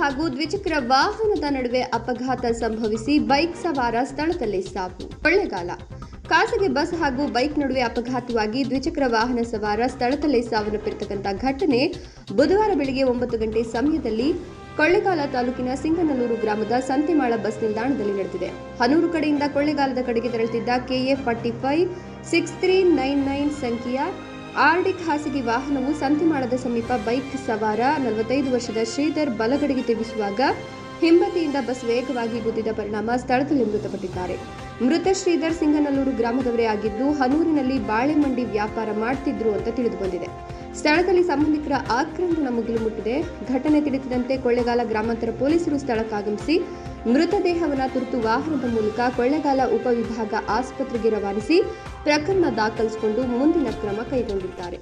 ಹಾಗೂ ದ್ವಿಚಕ್ರ ವಾಹನದ ನಡುವೆ ಅಪಘಾತ ಸಂಭವಿಸಿ ಬೈಕ್ ಸವಾರ ಸ್ಥಳದಲ್ಲೇ ಸಾವು. ಕೊಳ್ಳೆಗಾಲ ಖಾಸಗಿ ಬಸ್ ಹಾಗೂ ಬೈಕ್ ನಡುವೆ ಅಪಘಾತವಾಗಿ ದ್ವಿಚಕ್ರ ವಾಹನ ಸವಾರ ಸ್ಥಳದಲ್ಲೇ ಸಾವನ್ನಪ್ಪಿರತಕ್ಕಂಥ ಘಟನೆ ಬುಧವಾರ ಬೆಳಗ್ಗೆ ಒಂಬತ್ತು ಗಂಟೆ ಸಮಯದಲ್ಲಿ ಕೊಳ್ಳೆಗಾಲ ತಾಲೂಕಿನ ಸಿಂಗನಲ್ಲೂರು ಗ್ರಾಮದ ಸಂತೆಮಾಳ ಬಸ್ ನಿಲ್ದಾಣದಲ್ಲಿ ನಡೆದಿದೆ. ಹನೂರು ಕಡೆಯಿಂದ ಕೊಳ್ಳೆಗಾಲದ ಕಡೆಗೆ ತೆರಳುತ್ತಿದ್ದ KA forty five, six three nine nine ಸಂಖ್ಯೆಯ ಆರ್ಡಿ ಖಾಸಗಿ ವಾಹನವು ಸಂತಿಮಾಳದ ಸಮೀಪ ಬೈಕ್ ಸವಾರ ನಲವತ್ತೈದು ವರ್ಷದ ಶ್ರೀಧರ್ ಬಲಗಡೆಗೆ ತಿರುಗಿಸುವಾಗ ಹಿಂಬದಿಯಿಂದ ಬಸ್ ವೇಗವಾಗಿ ಗುದ್ದಿದ ಪರಿಣಾಮ ಸ್ಥಳದಲ್ಲಿ ಮೃತಪಟ್ಟಿದ್ದಾರೆ. ಮೃತ ಶ್ರೀಧರ್ ಸಿಂಗನಲ್ಲೂರು ಗ್ರಾಮದವರೇ ಆಗಿದ್ದು, ಹನೂರಿನಲ್ಲಿ ಬಾಳೆಮಂಡಿ ವ್ಯಾಪಾರ ಮಾಡ್ತಿದ್ರು ಅಂತ ತಿಳಿದು ಬಂದಿದೆ ಸ್ಥಳದಲ್ಲಿ ಸಂಬಂಧಿಕರ ಆಕ್ರಂದನ ಮುಗಿಲು ಮುಟ್ಟಿದೆ. ಘಟನೆ ತಿಳಿಸಿದಂತೆ ಕೊಳ್ಳೆಗಾಲ ಗ್ರಾಮಾಂತರ ಪೊಲೀಸರು ಸ್ಥಳಕ್ಕಾಗಮಿಸಿ ಮೃತದೇಹವನ್ನು ತುರ್ತು ವಾಹನದ ಮೂಲಕ ಕೊಳ್ಳೆಗಾಲ ಉಪವಿಭಾಗ ಆಸ್ಪತ್ರೆಗೆ ರವಾನಿಸಿ ಪ್ರಕರಣ ದಾಖಲಿಸಿಕೊಂಡು ಮುಂದಿನ ಕ್ರಮ ಕೈಗೊಂಡಿದ್ದಾರೆ.